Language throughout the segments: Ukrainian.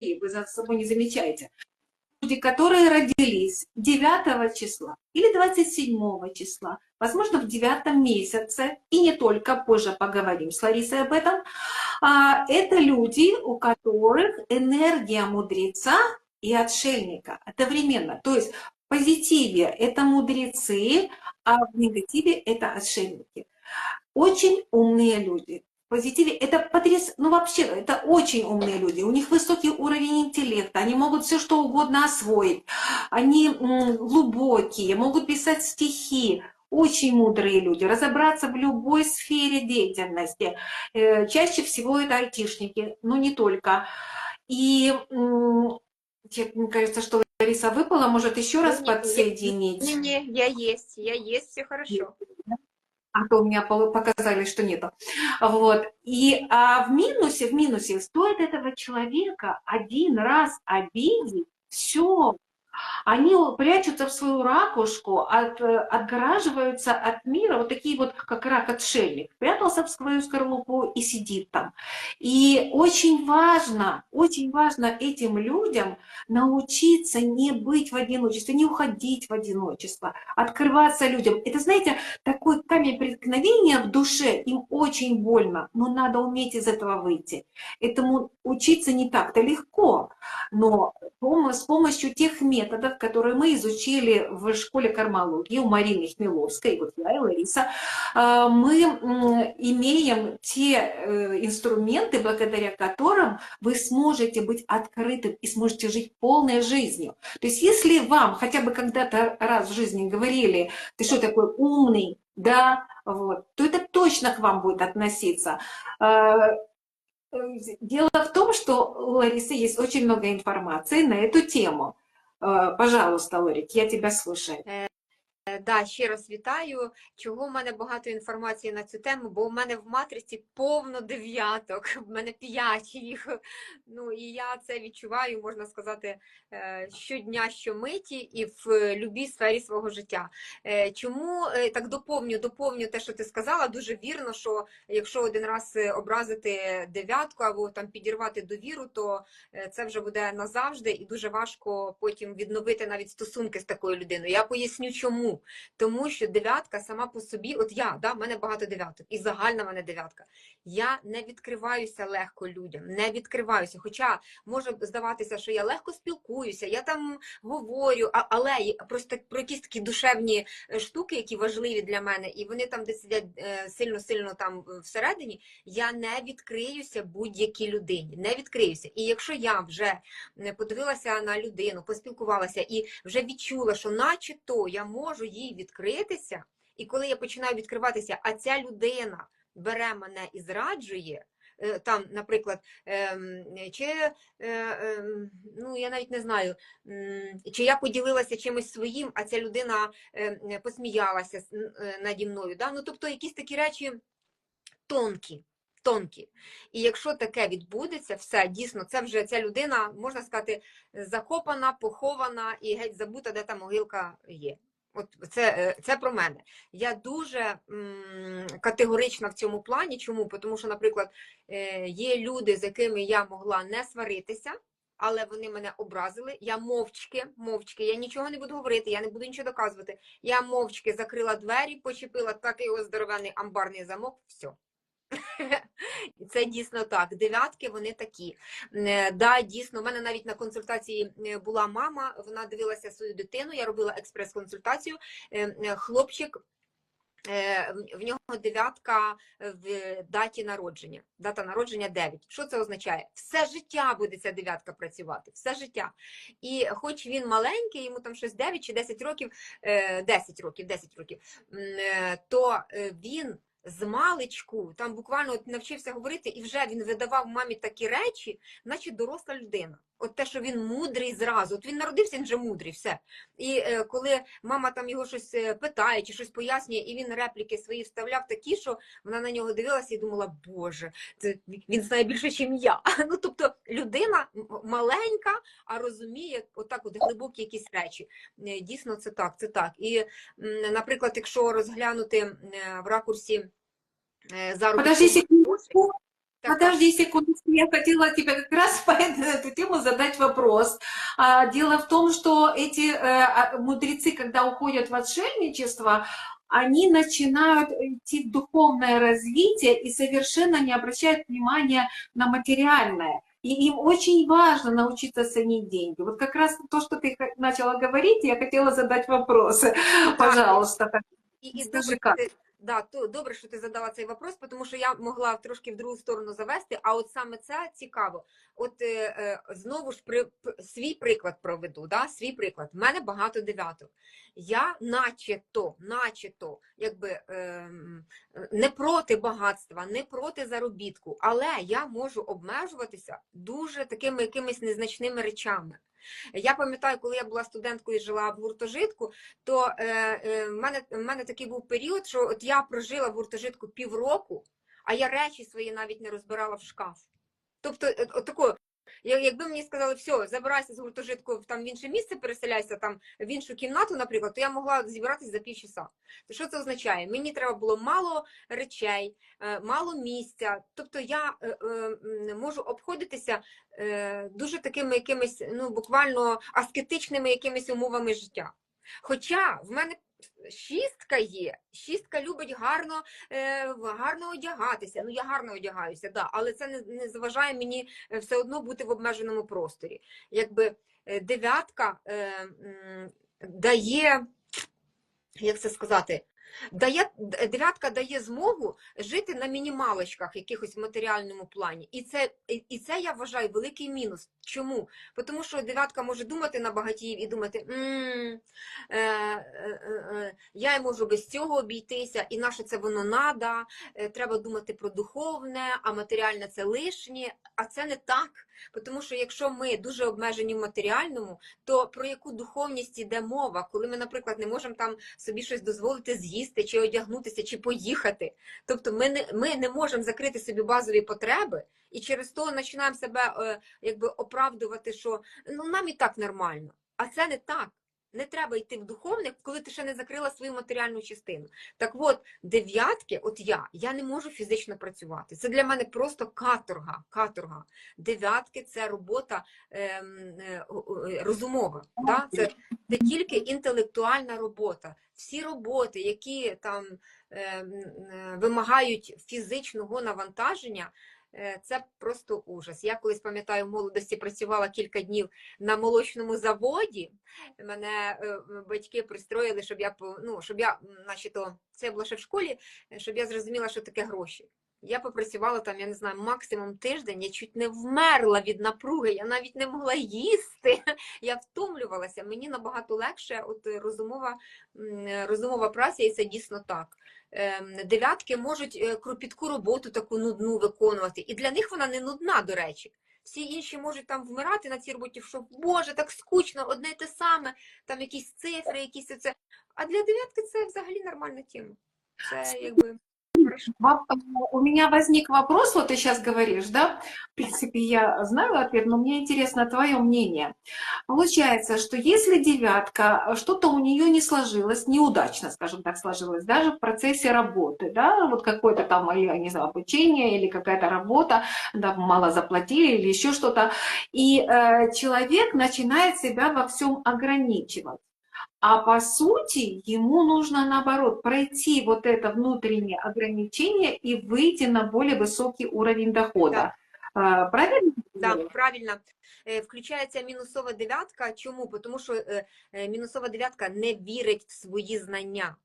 вы за собой не замечаете. Люди, которые родились 9 числа или 27 числа, возможно, в 9 месяце, и не только, позже поговорим с Ларисой об этом, а, это люди, у которых энергия мудреца и отшельника одновременно. То есть в позитиве это мудрецы, а в негативе это отшельники. Очень умные люди. Позитиве это потряс... ну вообще, это очень умные люди. У них высокий уровень интеллекта, они могут все что угодно освоить. Они глубокие, могут писать стихи. Очень мудрые люди, разобраться в любой сфере деятельности. Э, Чаще всего это айтишники, но не только. И мне кажется, что Лариса выпала, может еще раз Не, не, подсоединить. Не-не, я есть, я есть, все хорошо. А то у меня показали, что нету. Вот. И а в минусе, в минусе, стоит этого человека один раз обидеть, все, они прячутся в свою ракушку, от, э, отгораживаются от мира, вот такие вот, как рак-отшельник, прятался в свою скорлупу и сидит там. И очень важно, очень важно этим людям научиться не быть в одиночестве, не уходить в одиночество, открываться людям. Это, знаете, такой камень преткновения в душе, им очень больно, но надо уметь из этого выйти. Этому учиться не так-то легко, но с помощью тех методов, которые мы изучили в школе кармологии у Марины Хмеловской, вот я и Лариса, а, мы имеем те э, инструменты, благодаря которым вы сможете быть открытым и сможете жить полной жизнью. То есть если вам хотя бы когда-то раз в жизни говорили, ты что такой умный, да, вот, то это точно к вам будет относиться. А, э, Дело в том, что у Ларисы есть очень много информации на эту тему. Э, Пожалуйста, Лорик, я тебя слушаю. Е, Да, ще раз вітаю. Чого в мене багато інформації на цю тему? Бо в мене в матриці повно дев'яток, в мене п'ять їх. Ну і я це відчуваю, можна сказати, е, щодня, щомиті і в любій сфері свого життя. Е, Чому так доповню, доповню те, що ти сказала, дуже вірно, що якщо один раз образити дев'ятку або там підірвати довіру, то це вже буде назавжди, і дуже важко потім відновити навіть стосунки з такою людиною. Я поясню, чому. Тому що дев'ятка сама по собі, от я, да, в мене багато дев'яток, і загальна в мене дев'ятка. Я не відкриваюся легко людям, не відкриваюся. Хоча може здаватися, що я легко спілкуюся, я там говорю, але просто про якісь такі душевні е, штуки, які важливі для мене, і вони там, де сидять е, сильно-сильно там е, всередині, я не відкриюся будь-якій людині, не відкриюся. І якщо я вже не подивилася на людину, поспілкувалася і вже відчула, що наче-то я можу їй відкритися, і коли я починаю відкриватися, а ця людина бере мене і зраджує. е, Там, наприклад, ем, чи е, ем, ну я навіть не знаю, чи я поділилася чимось своїм, а ця людина е, посміялася е, наді мною. Да? Ну, тобто якісь такі речі тонкі. Тонкі. І якщо таке відбудеться, все дійсно, це вже ця людина, можна сказати, закопана, похована і геть забута, де та могилка є. От це, е, це про мене. Я дуже категорична в цьому плані. Чому? Тому що, наприклад, е, є люди, з якими я могла не сваритися, але вони мене образили. Я мовчки, мовчки, я нічого не буду говорити, я не буду нічого доказувати. Я мовчки закрила двері, почепила такий ось здоровенний амбарний замок, все. Це дійсно так. Дев'ятки вони такі. Е, Да, дійсно, у мене навіть на консультації е, була мама, вона дивилася свою дитину, я робила експрес-консультацію. Е, Хлопчик. в- В нього дев'ятка в даті народження. Дата народження 9. Що це означає? Все життя буде ця дев'ятка працювати, все життя. І хоч він маленький, йому там щось 9 чи 10 років, е, 10 років, 10 років, то він з маличку там буквально от навчився говорити, і вже він видавав мамі такі речі, наче доросла людина. От те, що він мудрий зразу. От він народився, він вже мудрий, все. І е, коли мама там його щось е, питає чи щось пояснює, і він репліки свої вставляв такі, що вона на нього дивилася і думала, Боже, це він знає більше, ніж я. Ну тобто людина маленька, а розуміє отак, от глибокі якісь речі. Е, Дійсно, це так, це так. І, наприклад, якщо розглянути е, в ракурсі заробітку. Так, Подожди секундочку, я хотела тебе как раз по эту тему задать вопрос. А, Дело в том, что эти э, а, мудрецы, когда уходят в отшельничество, они начинают идти в духовное развитие и совершенно не обращают внимания на материальное. И им очень важно научиться ценить деньги. Вот как раз то, что ты начала говорить, я хотела задать вопросы. Пожалуйста. І, і Скажи, що ти, да, то, добре, що ти задала цей вопрос, тому що я могла трошки в другу сторону завести, а от саме це цікаво. От е, е, знову ж при, свій приклад проведу, да? свій приклад. У мене багато дев'яток. Я наче-то, якби ем, не проти багатства, не проти заробітку, але я можу обмежуватися дуже такими якимись незначними речами. Я пам'ятаю, коли я була студенткою і жила в гуртожитку, то е, е, в, мене, в мене такий був період, що от я прожила в гуртожитку півроку, а я речі свої навіть не розбирала в шкаф. Тобто, от, от такою, якби мені сказали, все, забирайся з гуртожитку там в інше місце, переселяйся там в іншу кімнату, наприклад, то я могла зібратися за півчаса. То що це означає? Мені треба було мало речей, е, мало місця. Тобто я е, е, можу обходитися дуже такими якимись, ну буквально аскетичними якимись умовами життя. Хоча в мене шістка є, шістка любить гарно, е, гарно одягатися. Ну, я гарно одягаюся, да, але це не, не заважає мені е, все одно бути в обмеженому просторі. Якби е, дев'ятка е, дає, як це сказати, дає, дев'ятка дає змогу жити на мінімалочках якихось в матеріальному плані. І це, і це я вважаю великий мінус. Чому? Тому що дев'ятка може думати на багатіїв і думати, «М, е, е, е, я можу без цього обійтися, і наше це воно надо, е, треба думати про духовне, а матеріальне це лишнє. А це не так. Тому що якщо ми дуже обмежені в матеріальному, то про яку духовність іде мова, коли ми, наприклад, не можемо там собі щось дозволити з'їсти, чи одягнутися, чи поїхати. Тобто ми не, ми не можемо закрити собі базові потреби, і через то починаємо себе е, якби оправдувати, що ну нам і так нормально. А це не так. Не треба йти в духовне, коли ти ще не закрила свою матеріальну частину. Так от, дев'ятки, от я, я не можу фізично працювати. Це для мене просто каторга. каторга. Дев'ятки це робота ем, е, е, розумова. Да? Це, це тільки інтелектуальна робота. Всі роботи, які там ем, е, вимагають фізичного навантаження, це просто ужас. Я колись пам'ятаю, в молодості працювала кілька днів на молочному заводі. Мене е, батьки пристроїли, щоб я ну, щоб я, наче то це було ще в школі, е, щоб я зрозуміла, що таке гроші. Я попрацювала там, я не знаю, максимум тиждень, я чуть не вмерла від напруги, я навіть не могла їсти. Я втомлювалася. Мені набагато легше, от е, розумова, розумова праця, і це дійсно так. Ем, Дев'ятки можуть е, кропітку роботу таку нудну виконувати, і для них вона не нудна, до речі. Всі інші можуть там вмирати на цій роботі, що Боже, так скучно, одне й те саме, там якісь цифри, якісь оце. А для дев'ятки це взагалі нормальна тема. Це якби У меня возник вопрос, вот ты сейчас говоришь, да? В принципе, я знаю ответ, но мне интересно твое мнение. Получается, что если девятка, что-то у нее не сложилось, неудачно, скажем так, сложилось, даже в процессе работы, да, вот какое-то там, или, я не знаю, обучение или какая-то работа, да, мало заплатили или еще что-то, и э, человек начинает себя во всем ограничивать. А по сути, ему нужно, наоборот, пройти вот это внутреннее ограничение и выйти на более высокий уровень дохода. А, Правильно? Да, правильно. Е, Включається мінусова дев'ятка. Чому? Бо Тому що е, е, мінусова дев'ятка не вірить в свої знання.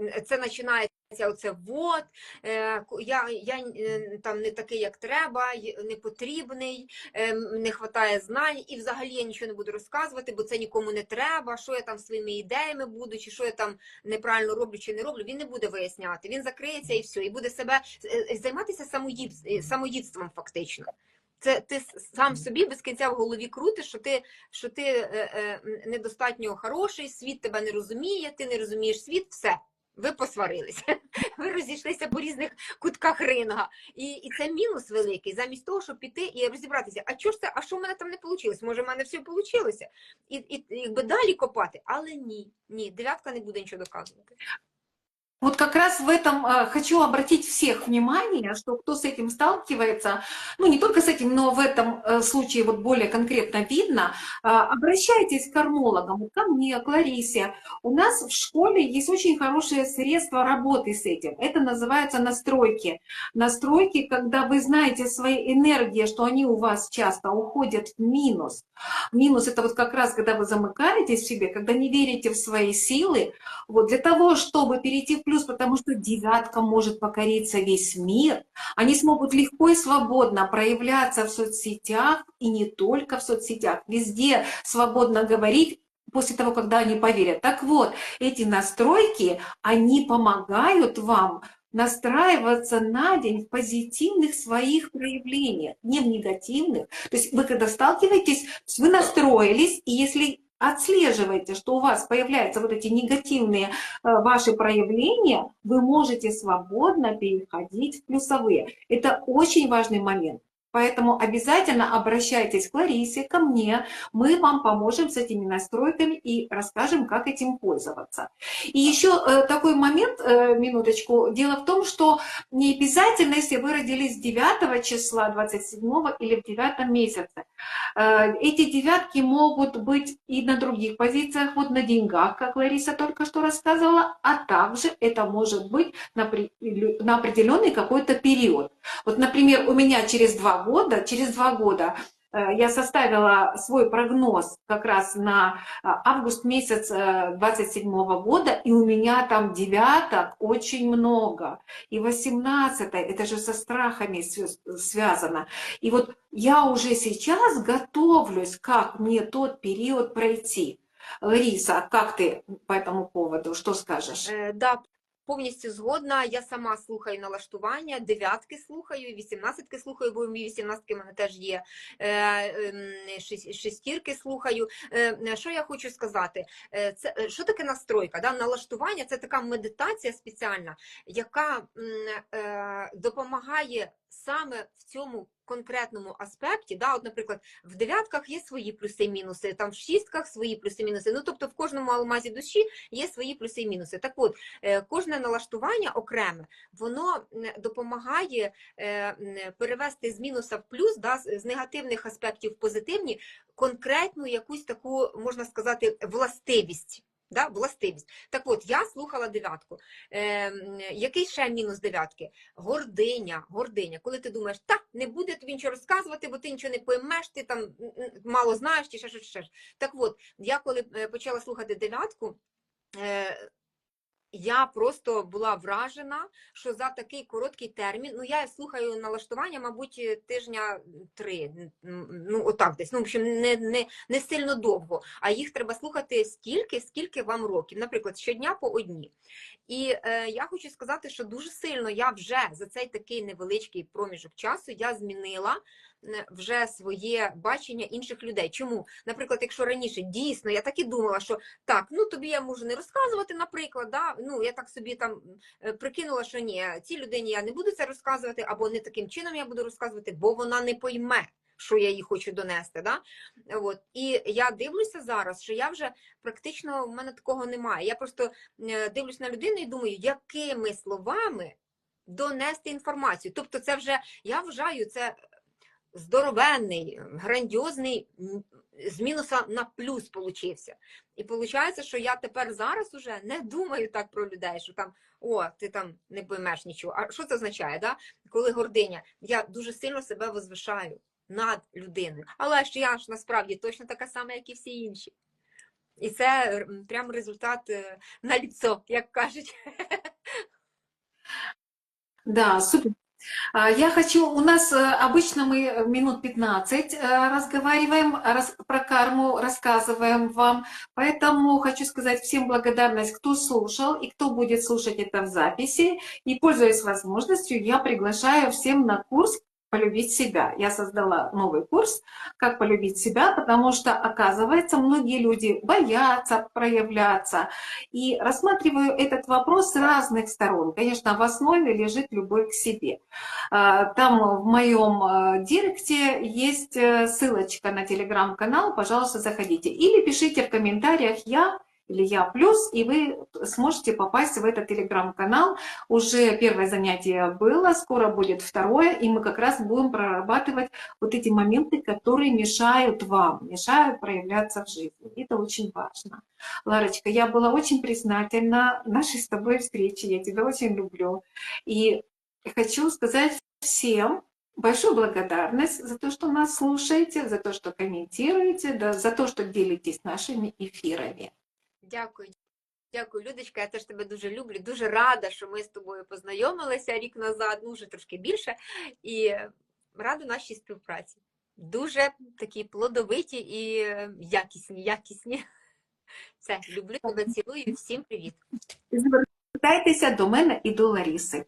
Н- Це починається оце вот, е, я, я е, там не такий, як треба, не потрібний, е, не вистачає знань, і взагалі я нічого не буду розказувати, бо це нікому не треба, що я там своїми ідеями буду, чи що я там неправильно роблю чи не роблю. Він не буде виясняти. Він закриється і все, і буде себе е, займатися самоїд- самоїдством фактично. Це ти сам собі без кінця в голові крутиш, що ти, що ти е, е, недостатньо хороший, світ тебе не розуміє, ти не розумієш світ, все. Ви посварилися, ви розійшлися по різних кутках ринга. І, і це мінус великий, замість того, щоб піти і розібратися, а що ж це, а що в мене там не вийшло? Може, в мене все вийшло? І, і якби далі копати, але ні, ні, дев'ятка не буде нічого доказувати. Вот как раз в этом э, хочу обратить всех внимание, что кто с этим сталкивается, ну не только с этим, но в этом э, случае вот более конкретно видно, э, обращайтесь к кармологам, вот ко мне, к Ларисе. У нас в школе есть очень хорошее средство работы с этим. Это называется настройки. Настройки, когда вы знаете свои энергии, что они у вас часто уходят в минус. Минус это вот как раз, когда вы замыкаетесь в себе, когда не верите в свои силы. Вот для того, чтобы перейти в плюс, потому что девятка может покориться весь мир. Они смогут легко и свободно проявляться в соцсетях, и не только в соцсетях, везде свободно говорить, после того, когда они поверят. Так вот, эти настройки, они помогают вам настраиваться на день в позитивных своих проявлениях, не в негативных. То есть вы когда сталкиваетесь, вы настроились, и если отслеживаете, что у вас появляются вот эти негативные э, ваши проявления, вы можете свободно переходить в плюсовые. Это очень важный момент. Поэтому обязательно обращайтесь к Ларисе, ко мне. Мы вам поможем с этими настройками и расскажем, как этим пользоваться. И еще э, такой момент, э, минуточку. Дело в том, что не обязательно, если вы родились 9 числа, 27 или в 9 месяце, э, эти девятки могут быть и на других позициях, вот на деньгах, как Лариса только что рассказывала, а также это может быть на, на определенный какой-то период. Вот, например, у меня через два года, через два года э, я составила свой прогноз как раз на э, август месяц 27 э, года, и у меня там девяток очень много. И 18 это же со страхами связано. И вот я уже сейчас готовлюсь, как мне тот период пройти. Лариса, как ты по этому поводу, что скажешь? Да, повністю згодна. Я сама слухаю налаштування, дев'ятки слухаю, вісімнадцятки слухаю, бо мій вісімнадцятки в мене теж є. Е, ем, шестірки слухаю. Е, що я хочу сказати? Е, це що таке настройка? Да? Налаштування це така медитація спеціальна, яка допомагає саме в цьому конкретному аспекті, да, от, наприклад, в дев'ятках є свої плюси і мінуси, там в шістках свої плюси і мінуси. Ну, тобто в кожному алмазі душі є свої плюси і мінуси. Так от, е, кожне налаштування окреме, воно допомагає е, перевести з мінуса в плюс, да, з негативних аспектів в позитивні, конкретну якусь таку, можна сказати, властивість. Да, властивість. Так от, я слухала дев'ятку. Е, Який ще мінус дев'ятки? Гординя, гординя. Коли ти думаєш, так, не буде тобі нічого розказувати, бо ти нічого не поймеш, ти там мало знаєш, чи ще щось. Так от, я коли е, почала слухати дев'ятку, е, я просто була вражена, що за такий короткий термін, ну я слухаю налаштування, мабуть, тижня три, ну отак десь. Ну, в общем, не не, не сильно довго, а їх треба слухати стільки, скільки вам років, наприклад, щодня по одній. І е, я хочу сказати, що дуже сильно я вже за цей такий невеличкий проміжок часу я змінила вже своє бачення інших людей. Чому? Наприклад, якщо раніше дійсно я так і думала, що так, ну тобі я можу не розказувати, наприклад, да? ну я так собі там е, прикинула, що ні, цій людині я не буду це розказувати, або не таким чином я буду розказувати, бо вона не пойме. Що я їй хочу донести, да? От. І я дивлюся зараз, що я вже практично в мене такого немає. Я просто е, дивлюсь на людину і думаю, якими словами донести інформацію. Тобто, це вже я вважаю, це здоровенний, грандіозний з мінуса на плюс получився. І виходить, що я тепер зараз уже не думаю так про людей, що там о, ти там не поймеш нічого. А що це означає? Да? Коли гординя, я дуже сильно себе возвишаю над людиною. Але ж я ж насправді точно така сама, як і всі інші. І це прям результат е, на ліцо, як кажуть. Да, супер. Я хочу, у нас э, обычно мы минут 15 э, разговариваем про карму, рассказываем вам, поэтому хочу сказать всем благодарность, кто слушал и кто будет слушать это в записи. И пользуясь возможностью, я приглашаю всем на курс полюбить себя. Я создала новый курс «Как полюбить себя», потому что, оказывается, многие люди боятся проявляться. И рассматриваю этот вопрос с разных сторон. Конечно, в основе лежит любовь к себе. А, там в моем а, директе есть э, ссылочка на телеграм-канал, пожалуйста, заходите. Или пишите в комментариях «Я Илья Плюс, и вы сможете попасть в этот телеграм-канал. Уже первое занятие было, скоро будет второе, и мы как раз будем прорабатывать вот эти моменты, которые мешают вам, мешают проявляться в жизни. Это очень важно. Ларочка, я была очень признательна нашей с тобой встрече, я тебя очень люблю. И хочу сказать всем, большую благодарность за то, что нас слушаете, за то, что комментируете, да, за то, что делитесь нашими эфирами. Дякую. Дякую, Людочка. Я теж тебе дуже люблю. Дуже рада, що ми з тобою познайомилися рік назад, ну вже трошки більше. І рада нашій співпраці. Дуже такі плодовиті і якісні, якісні. Все, люблю тебе, цілую. Всім привіт. Звертайтеся до мене і до Ларіси.